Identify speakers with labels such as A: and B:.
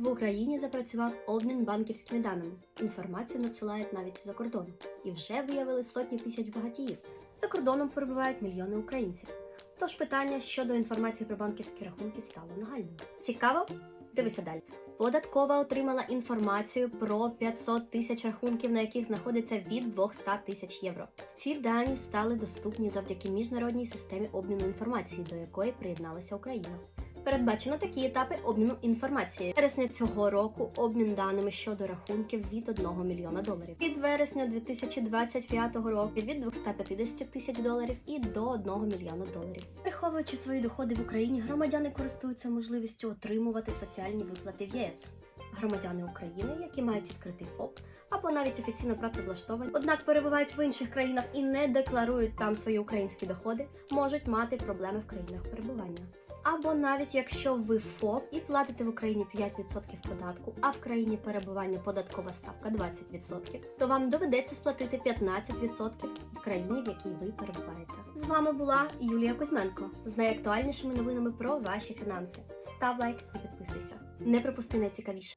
A: В Україні запрацював обмін банківськими даними. Інформацію надсилають навіть за кордону. І вже виявили сотні тисяч багатіїв. За кордоном перебувають мільйони українців. Тож питання щодо інформації про банківські рахунки стало нагальним. Цікаво? Дивися далі. Податкова отримала інформацію про 500 тисяч рахунків, на яких знаходиться від 200 тисяч євро. Ці дані стали доступні завдяки міжнародній системі обміну інформації, до якої приєдналася Україна. Передбачено такі етапи обміну інформацією. Вересня цього року обмін даними щодо рахунків від 1 мільйона доларів. Від вересня 2025 року від 250 тисяч доларів і до 1 мільйона доларів. Приховуючи свої доходи в Україні, громадяни користуються можливістю отримувати соціальні виплати в ЄС. Громадяни України, які мають відкритий ФОП або навіть офіційно працевлаштовані, однак перебувають в інших країнах і не декларують там свої українські доходи, можуть мати проблеми в країнах перебування. Або навіть якщо ви ФОП і платите в Україні 5% податку, а в країні перебування податкова ставка 20%, то вам доведеться сплатити 15% в країні, в якій ви перебуваєте. З вами була Юлія Кузьменко з найактуальнішими новинами про ваші фінанси. Став лайк і підписуйся. Не пропусти найцікавіше.